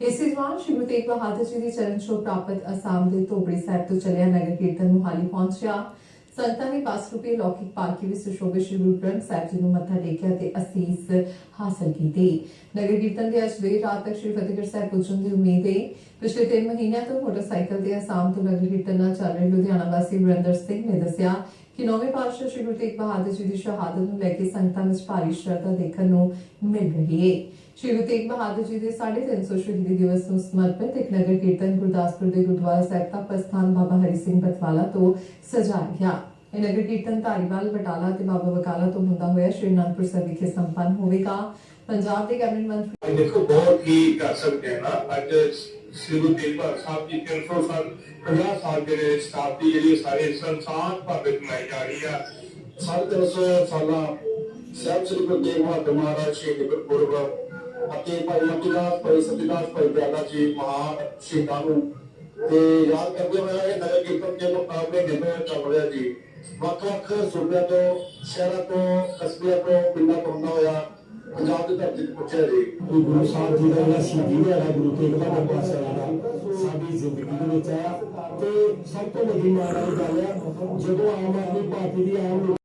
ਇਸੇ ਦੌਰਾਨ ਸ਼੍ਰੀ ਗੁਰੂ ਤੇਗ ਬਹਾਦਰ ਜੀ ਦੀ ਚਰਨ ਛੋਹ ਪ੍ਰਾਪਤ ਅਸਾਮ ਦੇ ਧੋਬੜੀ ਸਾਹਿਬ ਤੋਂ ਚੱਲਿਆ ਨਗਰ ਕੀਰਤਨ ਮੁਹਾਲੀ ਪਹੁੰਚਿਆ। ਸੰਤਾਂ ਨੇ ਬੱਸ ਰੂਪੀ ਲੌਕਿਕ ਪਾਲਕੀ ਵਿੱਚ ਸੁਸ਼ੋਭਿਤ ਸ਼੍ਰੀ ਗੁਰੂ ਗ੍ਰੰਥ ਸਾਹਿਬ ਜੀ ਨੂੰ ਮੱਥਾ ਟੇਕਿਆ ਤੇ ਅਸੀਸ ਹਾਸਲ ਕੀਤੀ। ਨਗਰ ਕੀਰਤਨ ਦੇ ਅੱਜ ਦੇਰ ਰਾਤ ਤੱਕ ਸ਼੍ਰੀ ਫਤਿਹਗੜ੍ਹ ਸਾਹਿਬ ਪਹੁੰਚਣ ਦੀ ਉਮੀਦ ਹੈ। ਪਿਛਲੇ 3 ਮਹੀਨਿਆਂ ਤੋਂ ਮੋਟਰਸਾਈਕਲ ਤੇ ਅਸਾਮ ਤੋਂ ਨਗਰ ਕੀਰਤਨ ਨਾਲ ਚੱਲ ਰਹੇ ਲੁਧਿਆਣਾ ਵਾਸੀ ਵਰਿੰਦਰ ਸਿੰਘ ਨੇ ਦੱਸਿਆ ਕਿ ਨੌਵੇਂ ਪਾਤਸ਼ਾਹ ਸ਼੍ਰੀ ਗੁਰੂ ਤੇਗ ਬਹਾਦਰ ਜੀ ਦੀ ਸ਼ਹਾਦਤ ਨੂੰ ਲੈ ਕੇ ਸੰਗਤਾਂ ਵਿੱਚ ਭਾਰੀ ਸ਼ਰਧਾ ਦੇਖਣ ਨੂੰ ਮਿਲ ਰਹੀ ਹੈ ਸ਼੍ਰੀ ਗੁਰੂ ਤੇਗ ਬਹਾਦਰ ਜੀ ਦੇ 350 ਸ਼ਹੀਦੀ ਦਿਵਸ ਨੂੰ ਸਮਰਪਿਤ ਇੱਕ ਨਗਰ ਕੀਰਤਨ ਗੁਰਦਾਸਪੁਰ ਦੇ ਗੁਰਦੁਆਰਾ ਸਾਹਿਬ ਦਾ ਪ੍ਰਸਥਾਨ ਬਾਬਾ ਹਰੀ ਸਿੰਘ ਬਤਵਾਲਾ ਤੋਂ ਸਜਾਇਆ ਗਿਆ। ਇਹ ਨਗਰ ਕੀਰਤਨ ਧਾਰੀਵਾਲ ਬਟਾਲਾ ਤੇ ਬਾਬਾ ਬਕਾਲਾ ਤੋਂ ਹੁੰਦਾ ਹੋਇਆ ਸ਼੍ਰੀ ਅਨੰਦਪੁਰ ਸਾਹਿਬ ਵਿਖੇ ਸੰਪੰਨ ਹੋਵੇਗਾ। ਪੰਜਾਬ ਦੇ ਕੈਬਨਿਟ ਮੰਤਰੀ ਅੱਜ ਦੇਖੋ ਬਹੁਤ ਹੀ ਕਰ ਸਕਦੇ ਹਾਂ ਨਾ ਅੱਜ ਸ੍ਰੀ ਗੁਰੂ ਤੇਗ ਬਹਾਦਰ ਸਾਹਿਬ ਦੀ 300 ਸਾਲ 50 ਸਾਲ ਜਿਹੜੇ ਸਤਾਬਦੀ ਜਿਹੜੀ ਸਾਰੇ ਸੰਸਾਰ ਭਰ ਵਿੱਚ ਮਨਾਈ ਜਾ ਰਹੀ ਆ ਸਾਢੇ ਤਿੰਨ ਸੌ ਸਾਲਾਂ ਸਾਹਿਬ ਸ੍ਰੀ ਗੁਰੂ ਤੇਗ ਬਹਾਦਰ ਮਹਾਰਾਜ ਸ਼ਹੀਦ ਗੁਰਪੁਰਬ ਅਤੇ ਭਾਈ ਮਤੀਦਾਸ ਭਾਈ ਸਤਿਦਾਸ ਭਾਈ ਦਿਆਲਾ ਜੀ ਮਹਾਨ ਸ਼ਹੀਦਾਂ ਨੂੰ ਤੇ ਯਾਦ ਕਰਦੇ ਹੋਏ ਇਹ ਨਗਰ ਕੀਰਤਨ ਦੇ ਮੁਕਾਬਲੇ ਨਿਭੇ ਚੱਲ ਰਿਹਾ ਜੀ ਵੱਖ ਵੱਖ ਸੂਬਿਆਂ ਤੋਂ ਸ਼ਹਿਰਾਂ ਤੋਂ ਕਸਬਿਆਂ ਤੋਂ ਪਿੰਡਾਂ ਧਰਤੀ ਤੇ ਜੀ ਕਿ ਗੁਰੂ ਸਾਹਿਬ ਜੀ ਦਾ ਜਿਹੜਾ ਸ਼ਹੀਦੀ ਦਿਹਾੜਾ ਗੁਰੂ ਤੇਗ ਬਹਾਦਰ ਪਾਤਸ਼ਾਹ ਦਾ, ਸਾਡੀ ਜ਼ਿੰਦਗੀ ਦੇ ਵਿੱਚ ਆਇਆ ਤੇ ਸਭ ਤੋਂ ਵੱਡੀ ਮਾਣ ਵਾਲੀ ਗੱਲ ਹੈ ਜਦੋਂ ਆਮ ਆਦਮੀ ਪਾਰਟੀ ਦੀ ਆਮ